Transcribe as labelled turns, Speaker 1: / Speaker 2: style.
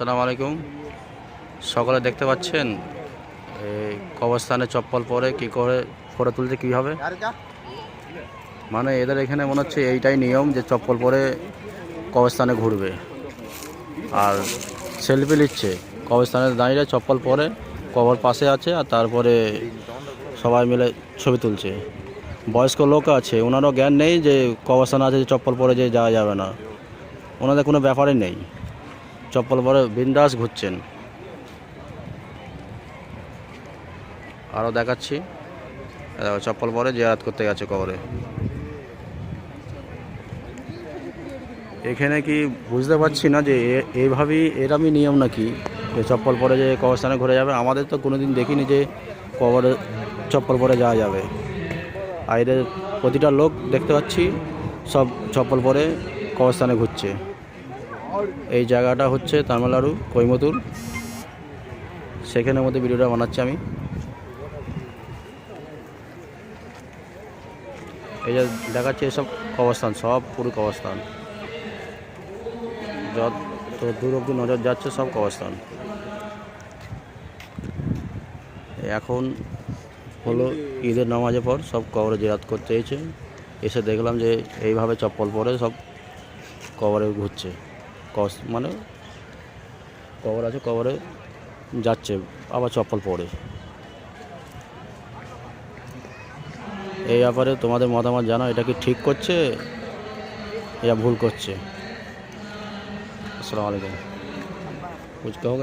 Speaker 1: আসসালামু আলাইকুম। সকলে দেখতে পাচ্ছেন? এই কবরস্থানে চপ্পল পরে কি করে ফটো তুলছে কীভাবে মানে এদের এখানে মনে হচ্ছে এইটাই নিয়ম যে চপ্পল পরে কবরস্থানে ঘুরবে। আর সেলফি নিচ্ছে। কবরস্থানে দাঁড়িয়ে চপ্পল পরে কবর পাশে আছে আর তারপরে সবাই মিলে ছবি তুলছে। বয়স্ক লোক আছে ওনারও জ্ঞান নেই যে কবরস্থানে আছে যে চপ্পল পরে যে যাওয়া যাবে না। ওনাদের কোনো ব্যাপারই নেই। চপ্পল পরে বিন্দাস ঘুরছেন। আরও দেখাচ্ছি। চপ্পল পরে জিয়ারাত করতে গেছে কবরে। এখানে কি বুঝতে পারছি না যে এইভাবেই এরমই নিয়ম নাকি? যে চপ্পল পরে যে কবরস্থানে ঘুরে যাবে। আমাদের তো কোনোদিন দেখিনি যে কবরে চপ্পল পরে যাওয়া যাবে। আর প্রতিটা লোক দেখতে পাচ্ছি, সব চপ্পল পরে কবরস্থানে ঘুরছে। এই জায়গাটা হচ্ছে তামিলনাড়ু কৈমতুর। সেখানের মধ্যে ভিডিওটা বানাচ্ছি আমি। এই যে দেখাচ্ছে এসব কবরস্থান, সব পুরো কবরস্থান। যত দূর অব্দি নজর যাচ্ছে সব কবরস্থান। এখন হলো ঈদের নামাজের পর সব কবরে জিরাত করতে এসে দেখলাম যে এইভাবে চপ্পল পরে সব কবরে ঘুরছে। কস মানে কভার আছে, কভারে যাচ্ছে, আবার চপ্পল পরে। এই ব্যাপারে তোমাদের মতামত জানাও, এটা কি ঠিক করছে এটা ভুল করছে। আসসালামু আলাইকুম। ফুচকা হোক